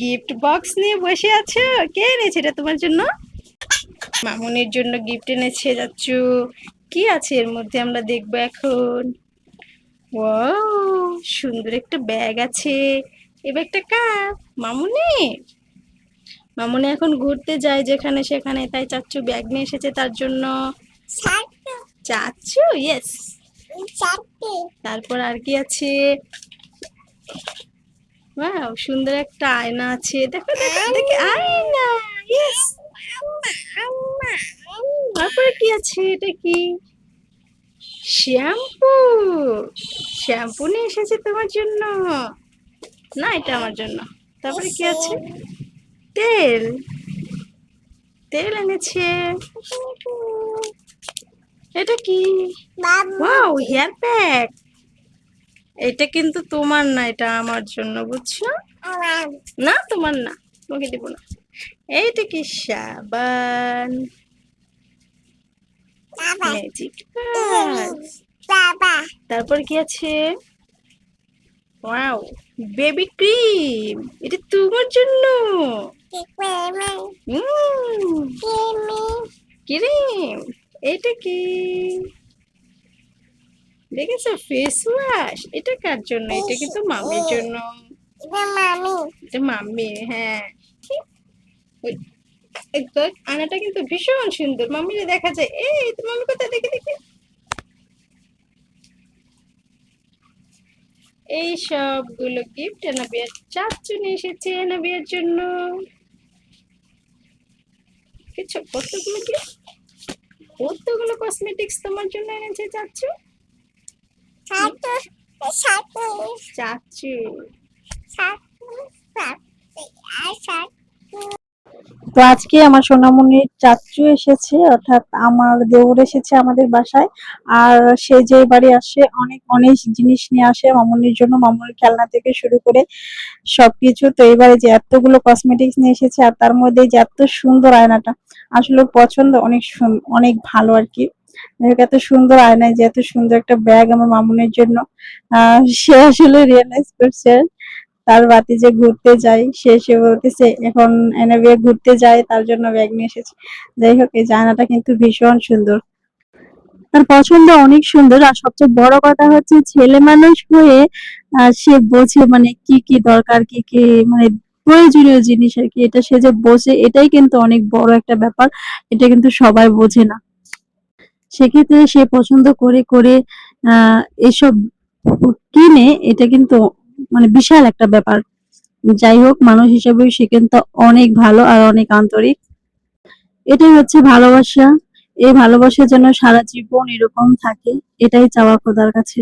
Gift box নিয়ে বসে আছো? কে এনেছে এটা তোমার জন্য? মামুনির জন্য গিফট এনেছে যাচ্ছু। কি আছে এর মধ্যে আমরা দেখব এখন? ওয়াও সুন্দর একটা ব্যাগ আছে। এই ব্যাগটা কার? মামুনি মামুনি এখন ঘুরতে যায় যেখানে সেখানে তাই চাচ্ছু ব্যাগ নিয়ে এসেছে তার জন্য। চাচ্ছু ইয়েস তারপর আর কি আছে? ওয়াও সুন্দর একটা আয়না আছে। দেখো দেখো দেখি আয়না ইয়েস তারপরে কি আছে? এটা কি? শ্যাম্পু শ্যাম্পু নিয়ে এসেছে তোমার জন্য। না এটা আমার জন্য। তারপরে কি আছে? তেল। তেল এনেছে। এটা কি? ওয়াও হেয়ার প্যাক এটা কিন্তু তোমার না এটা আমার জন্য বুঝছ? না তোমার না তোমাকে দিব না। এইটা কি সাবান? তারপর কি আছে? ওয়াও বেবি ক্রিম এটা তোমার জন্য। ক্রিম এটা কি? দেখেছ ফেস ওয়াশ এটা কার জন্য? এটা কিন্তু মামির জন্য? এটা মাম্মি হ্যাঁ। এই দেখ, কিন্তু ভীষণ সুন্দর। মাম্মিরে দেখা যায়। এই তো মাম্মি কোথায়? দেখে দেখি। এই সবগুলো গিফট এনাবিয়ার চাচু নিয়ে এসেছে এনাবিয়ার জন্য। কিছু কতগুলো গিফট কতগুলো কসমেটিক্স তোমার জন্য এনেছে চাচু? চাচু। তো আজকে আমার সোনামণির চাচু এসেছে অর্থাৎ আমার দেওর এসেছে আমাদের বাসায় আর সে যে বাড়ি আসে অনেক অনেক জিনিস নিয়ে আসে মামনির জন্য মামনির খেলনা থেকে শুরু করে সবকিছু। তো এবারে যে এতগুলো কসমেটিক্স নিয়ে এসেছে আর তার মধ্যে যে এত সুন্দর আয়নাটা আসলে পছন্দ অনেক অনেক ভালো আর কি। এত সুন্দর আয়নায় যে এত সুন্দর একটা ব্যাগ আমার মামুনের জন্য। সে আসলে রিয়েলাইজ করছে, তার বাতি যে ঘুরতে যায়, সে সে বলতেছে, এখন এনএবিএ ঘুরতে যায়, তার জন্য ব্যাগ নিয়ে এসেছে। যাই হোক, এই জানাটা কিন্তু ভীষণ সুন্দর। তার পছন্দ অনেক সুন্দর, আর সবচেয়ে বড় কথা হচ্ছে ছেলে মানুষ হয়ে সে বোঝে মানে কি কি দরকার, কি কি মানে প্রয়োজনীয় জিনিস আর কি। এটা সে যে বোঝে, এটাই কিন্তু অনেক বড় একটা ব্যাপার। এটা কিন্তু সবাই বোঝে না। সেক্ষেত্রে সে পছন্দ করে করে, আহ, এসব কিনে, এটা কিন্তু মানে বিশাল একটা ব্যাপার। যাই হোক, মানুষ হিসেবে সে কিন্তু অনেক ভালো আর অনেক আন্তরিক। এটাই হচ্ছে ভালোবাসা। এই ভালোবাসা যেন সারা জীবন এরকম থাকে, এটাই চাওয়া খোদার কাছে।